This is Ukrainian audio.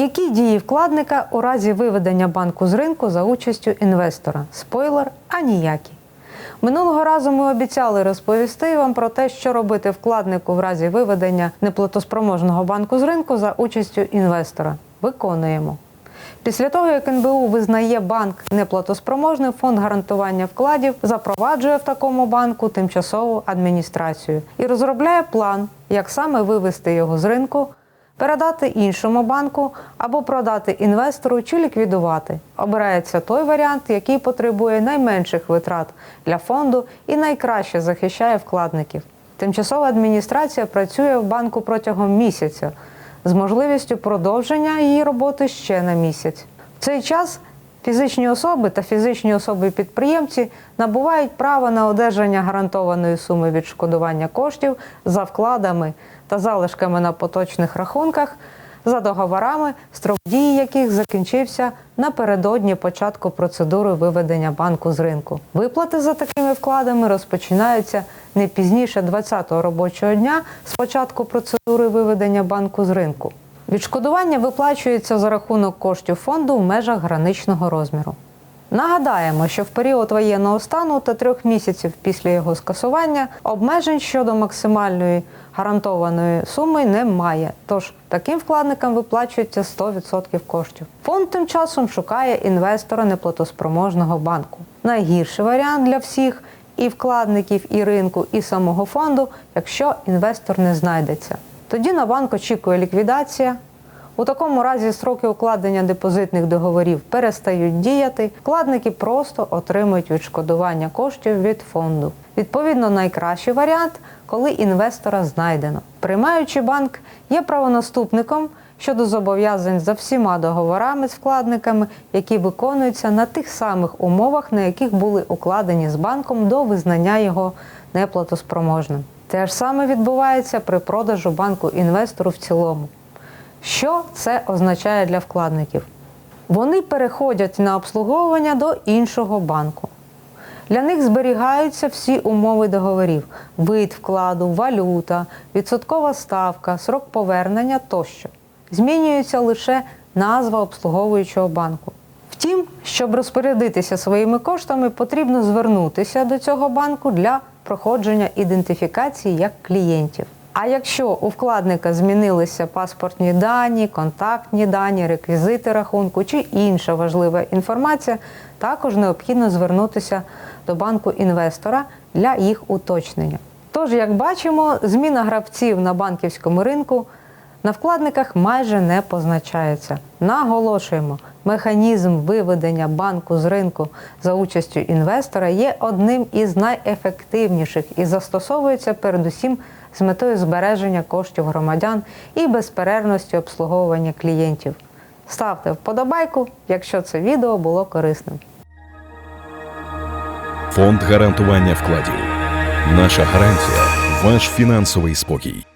Які дії вкладника у разі виведення банку з ринку за участю інвестора? Спойлер, а ніякі. Минулого разу ми обіцяли розповісти вам про те, що робити вкладнику в разі виведення неплатоспроможного банку з ринку за участю інвестора. Виконуємо. Після того, як НБУ визнає банк неплатоспроможним, фонд гарантування вкладів запроваджує в такому банку тимчасову адміністрацію і розробляє план, як саме вивести його з ринку, передати іншому банку або продати інвестору чи ліквідувати. Обирається той варіант, який потребує найменших витрат для фонду і найкраще захищає вкладників. Тимчасова адміністрація працює в банку протягом місяця з можливістю продовження її роботи ще на місяць. В цей час фізичні особи та фізичні особи-підприємці набувають право на одержання гарантованої суми відшкодування коштів за вкладами та залишками на поточних рахунках за договорами, строк дії яких закінчився напередодні початку процедури виведення банку з ринку. Виплати за такими вкладами розпочинаються не пізніше 20-го робочого дня з початку процедури виведення банку з ринку. Відшкодування виплачується за рахунок коштів фонду в межах граничного розміру. Нагадаємо, що в період воєнного стану та трьох місяців після його скасування обмежень щодо максимальної гарантованої суми немає. Тож таким вкладникам виплачується 100% коштів. Фонд тим часом шукає інвестора неплатоспроможного банку. Найгірший варіант для всіх і вкладників, і ринку, і самого фонду, якщо інвестор не знайдеться. Тоді на банк очікує ліквідація. У такому разі строки укладення депозитних договорів перестають діяти, вкладники просто отримують відшкодування коштів від фонду. Відповідно, найкращий варіант, коли інвестора знайдено. Приймаючий банк є правонаступником щодо зобов'язань за всіма договорами з вкладниками, які виконуються на тих самих умовах, на яких були укладені з банком до визнання його неплатоспроможним. Те ж саме відбувається при продажу банку інвестору в цілому. Що це означає для вкладників? Вони переходять на обслуговування до іншого банку. Для них зберігаються всі умови договорів: вид вкладу, валюта, відсоткова ставка, срок повернення тощо. Змінюється лише назва обслуговуючого банку. Втім, щоб розпорядитися своїми коштами, потрібно звернутися до цього банку для проходження ідентифікації як клієнтів. А якщо у вкладника змінилися паспортні дані, контактні дані, реквізити рахунку чи інша важлива інформація, також необхідно звернутися до банку інвестора для їх уточнення. Тож, як бачимо, зміна гравців на банківському ринку на вкладниках майже не позначається. Наголошуємо, механізм виведення банку з ринку за участю інвестора є одним із найефективніших і застосовується передусім з метою збереження коштів громадян і безперервності обслуговування клієнтів. Ставте вподобайку, якщо це відео було корисним. Фонд гарантування вкладів. Наша гарантія ваш фінансовий спокій.